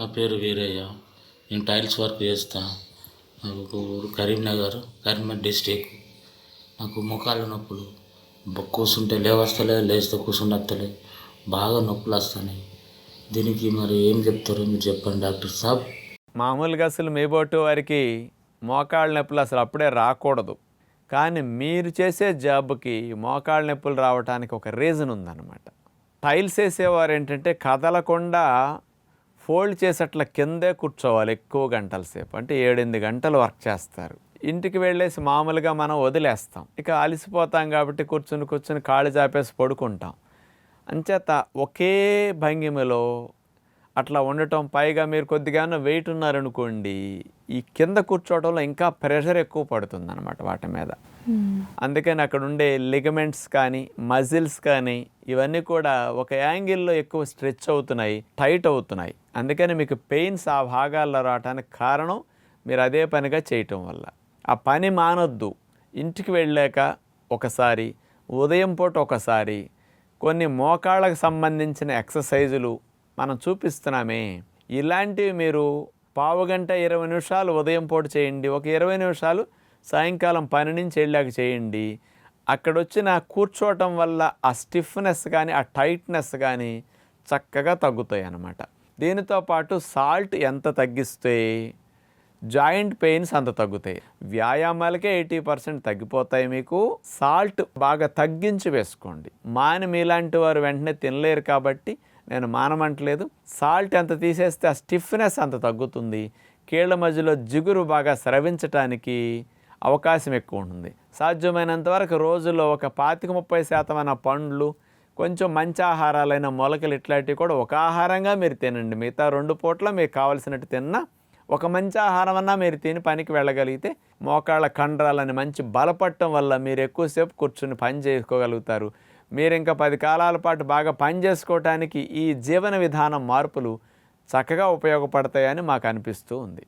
నా పేరు వీరయ్య. నేను టైల్స్ వర్క్ చేస్తా. నాకు ఊరు కరీంనగర్ కరీంనగర్ డిస్టిక్. నాకు ముఖాలు నొప్పులు. బ- కూర్చుంటే లేవస్తలే లేస్తే కూర్చుండత్తలే బాగా నొప్పులు వస్తున్నాయి దీనికి మరి ఏం చెప్తారో మీరు చెప్పండి డాక్టర్ సాబ్. మామూలుగా అసలు మేబోటు వారికి మోకాళ్ళ నొప్పులు అసలు అప్పుడే రాకూడదు. కానీ మీరు చేసే జాబ్కి మోకాళ్ళ నొప్పులు రావడానికి ఒక రీజన్ ఉందన్నమాట. టైల్స్ వేసేవారు ఏంటంటే కదలకుండా ఫోల్డ్ చేసేట్ల కిందే కూర్చోవాలి ఎక్కువ గంటల సేపు. అంటే ఏడెనిమిది గంటలు వర్క్ చేస్తారు. ఇంటికి వెళ్ళేసి మామూలుగా మనం వదిలేస్తాం. ఇక అలసిపోతాం కాబట్టి కూర్చుని కూర్చుని కాళ్ళు చాపేసి పడుకుంటాం. అంచేత ఒకే భంగిమలో అట్లా ఉండటం పైగా మీరు కొద్దిగానో వెయిట్ ఉన్నారనుకోండి ఈ కింద కూర్చోవడంలో ఇంకా ప్రెషర్ ఎక్కువ పడుతుంది అనమాట వాటి మీద. అందుకని అక్కడ ఉండే లిగమెంట్స్ కానీ మజిల్స్ కానీ ఇవన్నీ కూడా ఒక యాంగిల్లో ఎక్కువ స్ట్రెచ్ అవుతున్నాయి టైట్ అవుతున్నాయి. అందుకని మీకు పెయిన్స్ ఆ భాగాల్లో రావడానికి కారణం మీరు అదే పనిగా చేయటం వల్ల. ఆ పని మానొద్దు. ఇంటికి వెళ్ళాక ఒకసారి ఉదయం పూట ఒకసారి కొన్ని మోకాళ్ళకు సంబంధించిన ఎక్సర్సైజులు మనం చూపిస్తున్నామే. ఇలాంటివి మీరు పావు గంట ఇరవై నిమిషాలు ఉదయం పూట చేయండి. ఒక ఇరవై నిమిషాలు సాయంకాలం పని నుంచి వెళ్ళాక చేయండి. అక్కడ వచ్చిన కూర్చోవటం వల్ల ఆ స్టిఫ్నెస్ కానీ ఆ టైట్నెస్ కానీ చక్కగా తగ్గుతాయి అన్నమాట. దీనితో పాటు సాల్ట్ ఎంత తగ్గిస్తే జాయింట్ పెయిన్స్ అంత తగ్గుతాయి. వ్యాయామాలకే ఎయిటీ పర్సెంట్ తగ్గిపోతాయి మీకు. సాల్ట్ బాగా తగ్గించి వేసుకోండి. మాని మీలాంటి వారు వెంటనే తినలేరు కాబట్టి నేను మానమంటలేదు. సాల్ట్ ఎంత తీసేస్తే ఆ స్టిఫ్నెస్ అంత తగ్గుతుంది. కీళ్ళ మధ్యలో జిగురు బాగా స్రవించటానికి అవకాశం ఎక్కువ ఉంటుంది. సాధ్యమైనంత వరకు రోజులో ఒక పాతిక ముప్పై శాతమైన పండ్లు కొంచెం మంచి ఆహారాలైన మొలకలు ఇట్లాంటివి కూడా ఒక ఆహారంగా మీరు తినండి. మిగతా రెండు పూట్ల మీకు కావలసినట్టు తిన్నా ఒక మంచి ఆహారం అన్నా మీరు తిని పనికి వెళ్ళగలిగితే మోకాళ్ళ కండరాలని మంచి బలపడటం వల్ల మీరు ఎక్కువసేపు కూర్చుని పని చేసుకోగలుగుతారు. మీరు ఇంకా పది కాలాల పాటు బాగా పని చేసుకోవటానికి ఈ జీవన విధానం మార్పులు చక్కగా ఉపయోగపడతాయని మాకు అనిపిస్తూ ఉంది.